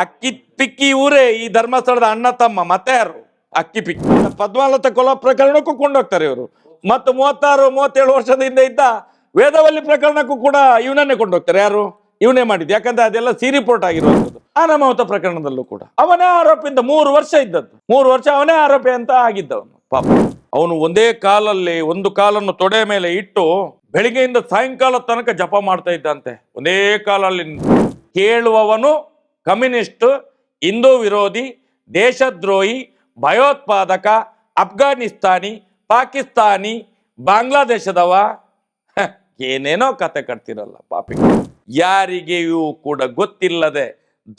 ಅಕ್ಕಿ ಪಿಕ್ಕಿ ಇವರೇ ಈ ಧರ್ಮಸ್ಥಳದ ಅಣ್ಣ ತಮ್ಮ, ಮತ್ತೆ ಯಾರು? ಅಕ್ಕಿ ಪಿಕ್ಕಿ. ಪದ್ಮಾಲತ ಕೊಲ ಪ್ರಕರಣಕ್ಕೂ ಕೊಂಡೋಗ್ತಾರೆ ಇವರು. ಮತ್ತು ಮೂವತ್ತಾರು, ಮೂವತ್ತೇಳು ವರ್ಷದ ಹಿಂದೆ ಇದ್ದ ವೇದವಲ್ಲಿ ಪ್ರಕರಣಕ್ಕೂ ಕೂಡ ಇವನನ್ನೇ ಕೊಂಡೋಗ್ತಾರೆ. ಯಾರು? ಇವನೇ ಮಾಡಿದ್ದು. ಯಾಕಂದ್ರೆ ಅದೆಲ್ಲ ಸಿ ರಿಪೋರ್ಟ್ ಆಗಿರುವಂಥದ್ದು. ಅನಾಮಾವತ ಪ್ರಕರಣದಲ್ಲೂ ಕೂಡ. ಅವನೇ ಆರೋಪಿಯಿಂದ ಮೂರು ವರ್ಷ ಇದ್ದದ್ದು. ಮೂರು ವರ್ಷ ಅವನೇ ಆರೋಪಿ ಅಂತ ಆಗಿದ್ದವನು. ಪಾಪ. ಅವನು ಒಂದೇ ಕಾಲಲ್ಲಿ ಒಂದು ಕಾಲನ್ನು ತೊಡೆ ಮೇಲೆ ಇಟ್ಟು ಬೆಳಿಗ್ಗೆಯಿಂದ ಸಾಯಂಕಾಲ ತನಕ ಜಪ ಮಾಡ್ತಾ ಇದ್ದಂತೆ. ಒಂದೇ ಕಾಲಲ್ಲಿ ಕೇಳುವವನು ಕಮ್ಯುನಿಸ್ಟ್, ಹಿಂದೂ ವಿರೋಧಿ, ದೇಶದ್ರೋಹಿ, ಭಯೋತ್ಪಾದಕ, ಅಫ್ಘಾನಿಸ್ತಾನಿ, ಪಾಕಿಸ್ತಾನಿ, ಬಾಂಗ್ಲಾದೇಶದವ. ಏನೇನೋ ಕತೆ ಕಟ್ತಿರಲ್ಲ ಪಾಪಿ. ಯಾರಿಗೆಯೂ ಕೂಡ ಗೊತ್ತಿಲ್ಲದೆ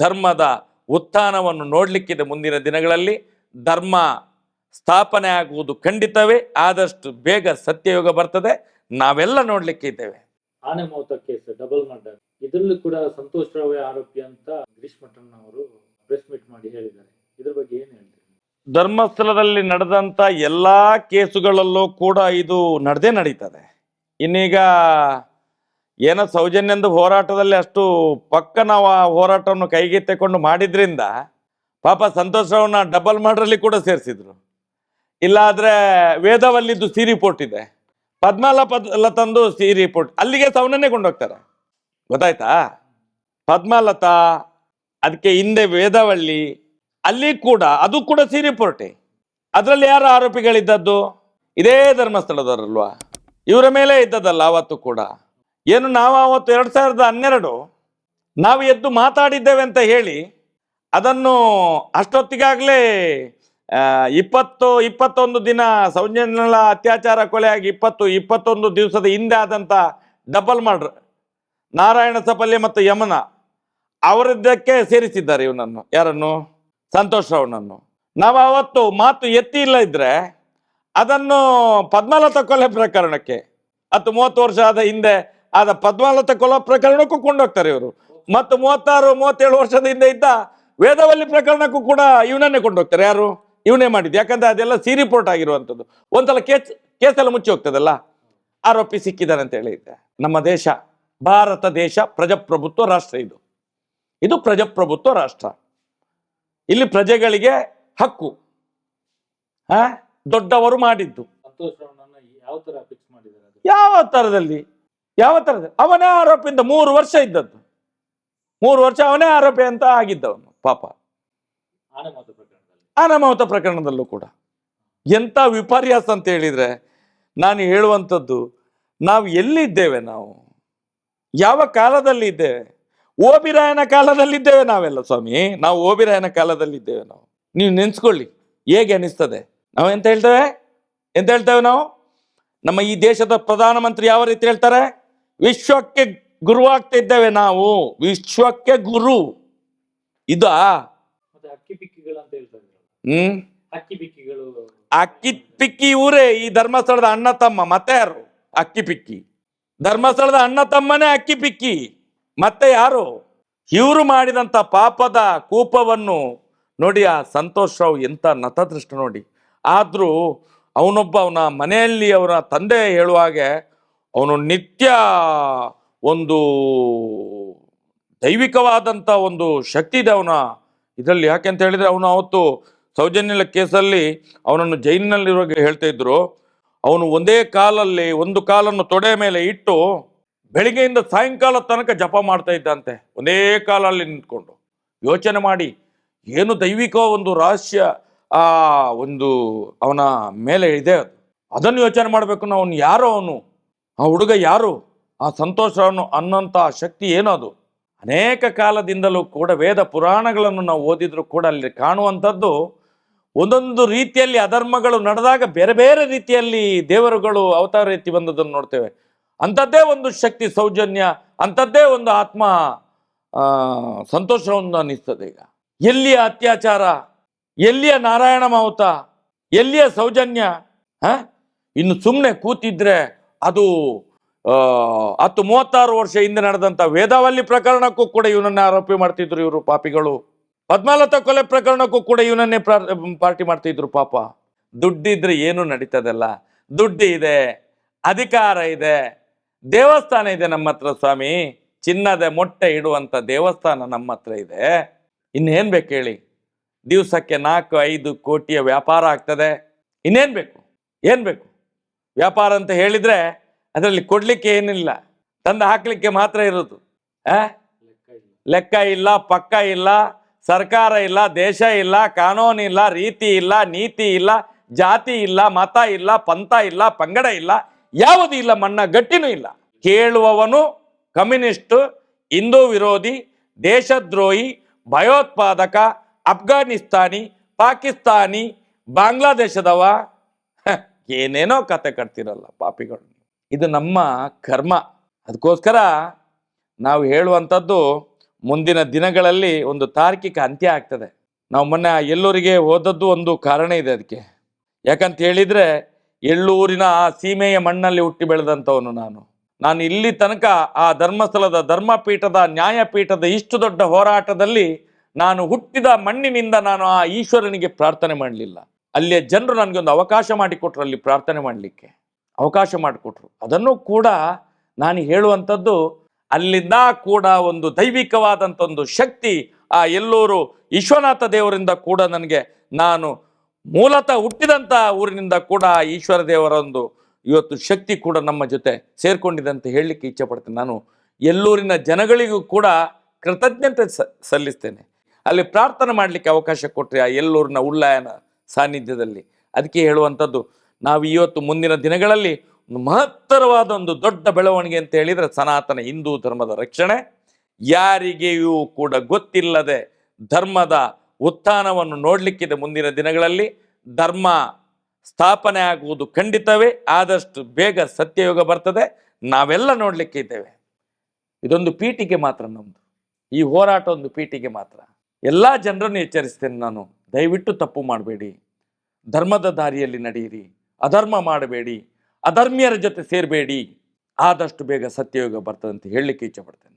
ಧರ್ಮದ ಉತ್ಥಾನವನ್ನು ನೋಡಲಿಕ್ಕಿದೆ ಮುಂದಿನ ದಿನಗಳಲ್ಲಿ. ಧರ್ಮ ಸ್ಥಾಪನೆ ಆಗುವುದು ಖಂಡಿತವೇ, ಆದಷ್ಟು ಬೇಗ ಸತ್ಯಯುಗ ಬರ್ತದೆ. ನಾವೆಲ್ಲ ನೋಡ್ಲಿಕ್ಕೆ ಇದ್ದೇವೆ ಆನೆ ಮೌತ ಕೇಸ್ ಡಬಲ್ ಮರ್ಡರ್. ಇದರಲ್ಲೂ ಕೂಡ ಸಂತೋಷ್ ಆರೋಪಿ ಅಂತ ಗಿರೀಶ್ ಮಠನ್ ಅವರು ಪ್ರೆಸ್ ಮೀಟ್ ಮಾಡಿ ಹೇಳಿದ್ದಾರೆ. ಇದ್ರ ಬಗ್ಗೆ ಏನ್ ಹೇಳ್ತೀರಿ? ಧರ್ಮಸ್ಥಳದಲ್ಲಿ ನಡೆದಂತ ಎಲ್ಲಾ ಕೇಸುಗಳಲ್ಲೂ ಕೂಡ ಇದು ನಡೆದೇ ನಡೀತದೆ. ಇನ್ನೀಗ ಏನೋ ಸೌಜನ್ಯಂದು ಹೋರಾಟದಲ್ಲಿ ಅಷ್ಟು ಪಕ್ಕ ನಾವು ಆ ಹೋರಾಟವನ್ನು ಕೈಗೆತ್ತಿಕೊಂಡು ತೆಕೊಂಡು ಮಾಡಿದ್ರಿಂದ ಪಾಪ ಸಂತೋಷವನ್ನು ಡಬಲ್ ಮಾಡ್ರಲ್ಲಿ ಕೂಡ ಸೇರಿಸಿದ್ರು. ಇಲ್ಲಾದರೆ ವೇದವಲ್ಲಿದ್ದು ಸಿ ರಿಪೋರ್ಟ್ ಇದೆ. ಪದ್ಮಾಲ ಪದ್ಲ ತಂದು ಸಿ ರಿಪೋರ್ಟ್ ಅಲ್ಲಿಗೆ ಸೌನನ್ನೇ ಕೊಂಡೋಗ್ತಾರೆ. ಗೊತ್ತಾಯ್ತಾ? ಪದ್ಮಾಲತಾ ಅದಕ್ಕೆ ಹಿಂದೆ ವೇದವಳ್ಳಿ, ಅಲ್ಲಿ ಕೂಡ, ಅದು ಕೂಡ ಸಿರಿಪೋರ್ಟೆ ಅದರಲ್ಲಿ ಯಾರು ಆರೋಪಿಗಳಿದ್ದದ್ದು? ಇದೇ ಧರ್ಮಸ್ಥಳದವರಲ್ವಾ? ಇವರ ಮೇಲೆ ಇದ್ದದಲ್ಲ ಅವತ್ತು ಕೂಡ. ಏನು ನಾವು ಅವತ್ತು ಎರಡು ಸಾವಿರದ ಹನ್ನೆರಡು ನಾವು ಎದ್ದು ಮಾತಾಡಿದ್ದೇವೆ ಅಂತ ಹೇಳಿ, ಅದನ್ನು ಅಷ್ಟೊತ್ತಿಗಾಗಲೇ ಇಪ್ಪತ್ತು, ಇಪ್ಪತ್ತೊಂದು ದಿನ ಸೌಜನ್ಯಗಳ ಅತ್ಯಾಚಾರ ಕೊಲೆಯಾಗಿ ಇಪ್ಪತ್ತು, ಇಪ್ಪತ್ತೊಂದು ದಿವಸದ ಹಿಂದೆ ಆದಂಥ ಡಬಲ್ ಮರ್ಡ್ರ್. ನಾರಾಯಣ ಸಪಲ್ಯ ಮತ್ತು ಯಮನ. ಅವರಿದ್ದಕ್ಕೆ ಸೇರಿಸಿದ್ದಾರೆ ಇವನನ್ನು. ಯಾರನ್ನು? ಸಂತೋಷ್ ರಾವ್ನನ್ನು ನಾವು ಅವತ್ತು ಮಾತು ಎತ್ತಿ ಇಲ್ಲ ಇದ್ರೆ ಅದನ್ನು ಪದ್ಮಲತಾ ಕೊಲೆ ಪ್ರಕರಣಕ್ಕೆ. ಹತ್ತು ಮೂವತ್ತು ವರ್ಷ ಆದ ಹಿಂದೆ ಆದ ಪದ್ಮಲತಾ ಕೊಲೆ ಪ್ರಕರಣಕ್ಕೂ ಕೊಂಡೋಗ್ತಾರೆ ಇವರು. ಮತ್ತು ಮೂವತ್ತಾರು, ಮೂವತ್ತೇಳು ವರ್ಷದ ಹಿಂದೆ ಇದ್ದ ವೇದವಲ್ಲಿ ಪ್ರಕರಣಕ್ಕೂ ಕೂಡ ಇವನನ್ನೇ ಕೊಂಡೋಗ್ತಾರೆ. ಯಾರು? ಇವನೇ ಮಾಡಿದ್ದು. ಯಾಕಂದ್ರೆ ಅದೆಲ್ಲ ಸಿ ರಿಪೋರ್ಟ್ ಆಗಿರುವಂಥದ್ದು. ಒಂದ್ಸಲ ಕೇಸ್, ಕೇಸೆಲ್ಲ ಮುಚ್ಚಿ ಹೋಗ್ತದಲ್ಲ? ಆರೋಪಿ ಸಿಕ್ಕಿದ್ದಾನೆ ಅಂತ ಹೇಳಿದ್ದೆ. ನಮ್ಮ ದೇಶ, ಭಾರತ ದೇಶ ಪ್ರಜಾಪ್ರಭುತ್ವ ರಾಷ್ಟ್ರ ಇದು. ಇದು ಪ್ರಜಾಪ್ರಭುತ್ವ ರಾಷ್ಟ್ರ. ಇಲ್ಲಿ ಪ್ರಜೆಗಳಿಗೆ ಹಕ್ಕು. ಹಾ? ದೊಡ್ಡವರು ಮಾಡಿದ್ದು. ಯಾವ ತರದಲ್ಲಿ? ಯಾವ ಥರದಲ್ಲಿ ಅವನೇ ಆರೋಪಿಯಿಂದ ಮೂರು ವರ್ಷ ಇದ್ದದ್ದು. ಮೂರು ವರ್ಷ ಅವನೇ ಆರೋಪಿ ಅಂತ ಆಗಿದ್ದವನು ಪಾಪ. ಆನೆ ಮೌತ ಪ್ರಕರಣದಲ್ಲಿ ಕೂಡ. ಎಂಥ ವಿಪರ್ಯಾಸ ಅಂತ ಹೇಳಿದ್ರೆ ನಾನು ಹೇಳುವಂಥದ್ದು ನಾವು ಎಲ್ಲಿದ್ದೇವೆ ನಾವು? ಯಾವ ಕಾಲದಲ್ಲಿ ಇದ್ದೇವೆ? ಓಬಿರಾಯನ ಕಾಲದಲ್ಲಿದ್ದೇವೆ ನಾವೆಲ್ಲ ಸ್ವಾಮಿ. ನಾವು ಓಬಿರಾಯನ ಕಾಲದಲ್ಲಿದ್ದೇವೆ ನಾವು. ನೀವು ನೆನ್ಸ್ಕೊಳ್ಳಿ. ಹೇಗೆ ಅನಿಸ್ತದೆ? ನಾವು ಎಂತ ಹೇಳ್ತೇವೆ? ಎಂತ ಹೇಳ್ತೇವೆ ನಾವು? ನಮ್ಮ ಈ ದೇಶದ ಪ್ರಧಾನಮಂತ್ರಿ ಯಾವ ರೀತಿ ಹೇಳ್ತಾರೆ? ವಿಶ್ವಕ್ಕೆ ಗುರುವಾಗ್ತಾ ಇದ್ದೇವೆ ನಾವು. ವಿಶ್ವಕ್ಕೆ ಗುರು. ಇದಾ? ಹ್ಮ್? ಅಕ್ಕಿ ಪಿಕ್ಕಿ ಇವರೇ ಈ ಧರ್ಮಸ್ಥಳದ ಅಣ್ಣ ತಮ್ಮ ಮತ್ತೆ ಯಾರು? ಅಕ್ಕಿ ಪಿಕ್ಕಿ. ಧರ್ಮಸ್ಥಳದ ಅಣ್ಣ ತಮ್ಮನೇ ಅಕ್ಕಿ ಪಿಕ್ಕಿ. ಮತ್ತೆ ಯಾರು? ಇವರು ಮಾಡಿದಂಥ ಪಾಪದ ಕೂಪವನ್ನು ನೋಡಿ ಆ ಸಂತೋಷ್ ರಾವ್ ಎಂಥ ನತದೃಷ್ಟ ನೋಡಿ. ಆದರೂ ಅವನೊಬ್ಬ ಅವನ ಮನೆಯಲ್ಲಿ ಅವನ ತಂದೆ ಹೇಳುವ ಹಾಗೆ ಅವನು ನಿತ್ಯ ಒಂದು ದೈವಿಕವಾದಂಥ ಒಂದು ಶಕ್ತಿ ಇದೆ ಅವನ ಇದರಲ್ಲಿ. ಯಾಕೆ ಅಂತ ಹೇಳಿದ್ರೆ ಅವನು ಅವತ್ತು ಸೌಜನ್ಯಲ ಕೇಸಲ್ಲಿ ಅವನನ್ನು ಜೈಲಿನಲ್ಲಿರುವಾಗ ಹೇಳ್ತಾ ಇದ್ರು. ಅವನು ಒಂದೇ ಕಾಲಲ್ಲಿ ಒಂದು ಕಾಲನ್ನು ತೊಡೆ ಮೇಲೆ ಇಟ್ಟು ಬೆಳಿಗ್ಗೆಯಿಂದ ಸಾಯಂಕಾಲ ತನಕ ಜಪ ಮಾಡ್ತಾ ಇದ್ದಂತೆ. ಒಂದೇ ಕಾಲ ಅಲ್ಲಿ ನಿಂತ್ಕೊಂಡು. ಯೋಚನೆ ಮಾಡಿ, ಏನು ದೈವಿಕ ಒಂದು ರಹಸ್ಯ, ಆ, ಒಂದು ಅವನ ಮೇಲೆ ಇದೆ ಅದು. ಅದನ್ನು ಯೋಚನೆ ಮಾಡಬೇಕು ನಾವು. ಅವನು ಯಾರು ಅವನು? ಆ ಹುಡುಗ ಯಾರು? ಆ ಸಂತೋಷವನ್ನು ಅನ್ನೋಂಥ ಶಕ್ತಿ ಏನು ಅದು ಅನೇಕ ಕಾಲದಿಂದಲೂ ಕೂಡ ವೇದ ಪುರಾಣಗಳನ್ನು ನಾವು ಓದಿದರೂ ಕೂಡ ಅಲ್ಲಿ ಕಾಣುವಂಥದ್ದು ಒಂದೊಂದು ರೀತಿಯಲ್ಲಿ ಅಧರ್ಮಗಳು ನಡೆದಾಗ ಬೇರೆ ಬೇರೆ ರೀತಿಯಲ್ಲಿ ದೇವರುಗಳು ಅವತಾರ ರೀತಿ ಬಂದದನ್ನು ನೋಡ್ತೇವೆ. ಅಂಥದ್ದೇ ಒಂದು ಶಕ್ತಿ, ಸೌಜನ್ಯ ಅಂಥದ್ದೇ ಒಂದು ಆತ್ಮ ಸಂತೋಷವನ್ನು ಅನ್ನಿಸ್ತದೆ ಈಗ. ಎಲ್ಲಿಯ ಅತ್ಯಾಚಾರ? ಎಲ್ಲಿಯ ನಾರಾಯಣ ಮಾವುತ? ಎಲ್ಲಿಯ ಸೌಜನ್ಯ? ಹಾಂ? ಇನ್ನು ಸುಮ್ಮನೆ ಕೂತಿದ್ರೆ ಅದು ಹತ್ತು ಮೂವತ್ತಾರು ವರ್ಷ ಹಿಂದೆ ನಡೆದಂಥ ವೇದಾವಲ್ಲಿ ಪ್ರಕರಣಕ್ಕೂ ಕೂಡ ಇವನನ್ನೇ ಆರೋಪಿ ಮಾಡ್ತಿದ್ರು ಇವರು ಪಾಪಿಗಳು. ಪದ್ಮಾಲತಾ ಕೊಲೆ ಪ್ರಕರಣಕ್ಕೂ ಕೂಡ ಇವನನ್ನೇ ಪ್ರಾ- ಪಾರ್ಟಿ ಮಾಡ್ತಿದ್ರು ಪಾಪ. ದುಡ್ಡಿದ್ರೆ ಏನು ನಡೀತದಲ್ಲ? ದುಡ್ಡು ಇದೆ, ಅಧಿಕಾರ ಇದೆ ದೇವಸ್ಥಾನ ಇದೆ ನಮ್ಮ ಹತ್ರ ಸ್ವಾಮಿ. ಚಿನ್ನದ ಮೊಟ್ಟೆ ಇಡುವಂತ ದೇವಸ್ಥಾನ ನಮ್ಮ ಹತ್ರ ಇದೆ. ಇನ್ನೇನು ಬೇಕು ಹೇಳಿ? ದಿವಸಕ್ಕೆ ನಾಲ್ಕು, ಐದು ಕೋಟಿಯ ವ್ಯಾಪಾರ ಆಗ್ತದೆ. ಇನ್ನೇನು ಬೇಕು? ಏನು ಬೇಕು? ವ್ಯಾಪಾರ ಅಂತ ಹೇಳಿದರೆ ಅದರಲ್ಲಿ ಕೊಡಲಿಕ್ಕೆ ಏನಿಲ್ಲ. ತಂದು ಹಾಕಲಿಕ್ಕೆ ಮಾತ್ರ ಇರೋದು. ಆ? ಲೆಕ್ಕ ಇಲ್ಲ, ಪಕ್ಕ ಇಲ್ಲ, ಸರ್ಕಾರ ಇಲ್ಲ, ದೇಶ ಇಲ್ಲ, ಕಾನೂನು ಇಲ್ಲ, ರೀತಿ ಇಲ್ಲ, ನೀತಿ ಇಲ್ಲ, ಜಾತಿ ಇಲ್ಲ, ಮತ ಇಲ್ಲ, ಪಂಥ ಇಲ್ಲ, ಪಂಗಡ ಇಲ್ಲ ಯಾವುದೂ ಇಲ್ಲ ಮಣ್ಣ ಗಟ್ಟಿನೂ ಇಲ್ಲ. ಕೇಳುವವನು ಕಮ್ಯುನಿಸ್ಟ್, ಹಿಂದೂ ವಿರೋಧಿ, ದೇಶದ್ರೋಹಿ, ಭಯೋತ್ಪಾದಕ, ಅಫ್ಘಾನಿಸ್ತಾನಿ, ಪಾಕಿಸ್ತಾನಿ, ಬಾಂಗ್ಲಾದೇಶದವ. ಏನೇನೋ ಕತೆ ಕಟ್ತಿರಲ್ಲ ಪಾಪಿಗಳು. ಇದು ನಮ್ಮ ಕರ್ಮ. ಅದಕ್ಕೋಸ್ಕರ ನಾವು ಹೇಳುವಂಥದ್ದು ಮುಂದಿನ ದಿನಗಳಲ್ಲಿ ಒಂದು ತಾರ್ಕಿಕ ಅಂತ್ಯ ಆಗ್ತದೆ. ನಾವು ಮೊನ್ನೆ ಎಲ್ಲರಿಗೆ ಹೋದದ್ದು ಒಂದು ಕಾರಣ ಇದೆ ಅದಕ್ಕೆ. ಯಾಕಂತ ಹೇಳಿದ್ರೆ ಎಳ್ಳೂರಿನ ಸೀಮೆಯ ಮಣ್ಣಲ್ಲಿ ಹುಟ್ಟಿ ಬೆಳೆದಂಥವನು ನಾನು. ನಾನು ಇಲ್ಲಿ ತನಕ ಆ ಧರ್ಮಸ್ಥಳದ ಧರ್ಮಪೀಠದ ನ್ಯಾಯಪೀಠದ ಇಷ್ಟು ದೊಡ್ಡ ಹೋರಾಟದಲ್ಲಿ ನಾನು ಹುಟ್ಟಿದ ಮಣ್ಣಿನಿಂದ ನಾನು ಆ ಈಶ್ವರನಿಗೆ ಪ್ರಾರ್ಥನೆ ಮಾಡಲಿಲ್ಲ. ಅಲ್ಲಿಯ ಜನರು ನನಗೆ ಒಂದು ಅವಕಾಶ ಮಾಡಿಕೊಟ್ರು ಅಲ್ಲಿ ಪ್ರಾರ್ಥನೆ ಮಾಡಲಿಕ್ಕೆ. ಅವಕಾಶ ಮಾಡಿಕೊಟ್ರು. ಅದನ್ನು ಕೂಡ ನಾನು ಹೇಳುವಂಥದ್ದು ಅಲ್ಲಿಂದ ಕೂಡ ಒಂದು ದೈವಿಕವಾದಂಥ ಒಂದು ಶಕ್ತಿ ಆ ಎಲ್ಲೂರು ವಿಶ್ವನಾಥ ದೇವರಿಂದ ಕೂಡ ನನಗೆ ನಾನು ಮೂಲತಃ ಹುಟ್ಟಿದಂಥ ಊರಿನಿಂದ ಕೂಡ ಈಶ್ವರ ದೇವರ ಒಂದು ಇವತ್ತು ಶಕ್ತಿ ಕೂಡ ನಮ್ಮ ಜೊತೆ ಸೇರ್ಕೊಂಡಿದೆ ಅಂತ ಹೇಳಲಿಕ್ಕೆ ಇಚ್ಛೆಪಡ್ತೇನೆ ನಾನು ಎಲ್ಲೂರಿನ ಜನಗಳಿಗೂ ಕೂಡ ಕೃತಜ್ಞತೆ ಸಲ್ಲಿಸ್ತೇನೆ. ಅಲ್ಲಿ ಪ್ರಾರ್ಥನೆ ಮಾಡಲಿಕ್ಕೆ ಅವಕಾಶ ಕೊಟ್ಟರೆ ಆ ಎಲ್ಲೂರಿನ ಉಳ್ಳಾಯನ ಸಾನ್ನಿಧ್ಯದಲ್ಲಿ. ಅದಕ್ಕೆ ಹೇಳುವಂಥದ್ದು, ನಾವು ಇವತ್ತು ಮುಂದಿನ ದಿನಗಳಲ್ಲಿ ಒಂದು ಮಹತ್ತರವಾದ ಒಂದು ದೊಡ್ಡ ಬೆಳವಣಿಗೆ ಅಂತ ಹೇಳಿದರೆ ಸನಾತನ ಹಿಂದೂ ಧರ್ಮದ ರಕ್ಷಣೆ. ಯಾರಿಗೆಯೂ ಕೂಡ ಗೊತ್ತಿಲ್ಲದೆ ಧರ್ಮದ ಉತ್ಥಾನವನ್ನು ನೋಡಲಿಕ್ಕಿದೆ ಮುಂದಿನ ದಿನಗಳಲ್ಲಿ. ಧರ್ಮ ಸ್ಥಾಪನೆ ಆಗುವುದು ಖಂಡಿತವೇ, ಆದಷ್ಟು ಬೇಗ ಸತ್ಯಯುಗ ಬರ್ತದೆ. ನಾವೆಲ್ಲ ನೋಡಲಿಕ್ಕೆ ಇದ್ದೇವೆ. ಇದೊಂದು ಪೀಠಿಗೆ ಮಾತ್ರ ನಮ್ಮದು ಈ ಹೋರಾಟ ಒಂದು ಪೀಠಿಗೆ ಮಾತ್ರ. ಎಲ್ಲ ಜನರನ್ನು ಎಚ್ಚರಿಸ್ತೇನೆ ನಾನು. ದಯವಿಟ್ಟು ತಪ್ಪು ಮಾಡಬೇಡಿ. ಧರ್ಮದ ದಾರಿಯಲ್ಲಿ ನಡೆಯಿರಿ. ಅಧರ್ಮ ಮಾಡಬೇಡಿ. ಅಧರ್ಮಿಯರ ಜೊತೆ ಸೇರಬೇಡಿ. ಆದಷ್ಟು ಬೇಗ ಸತ್ಯಯುಗ ಬರ್ತದೆ ಅಂತ ಹೇಳಲಿಕ್ಕೆ ಇಚ್ಛೆಪಡ್ತೇನೆ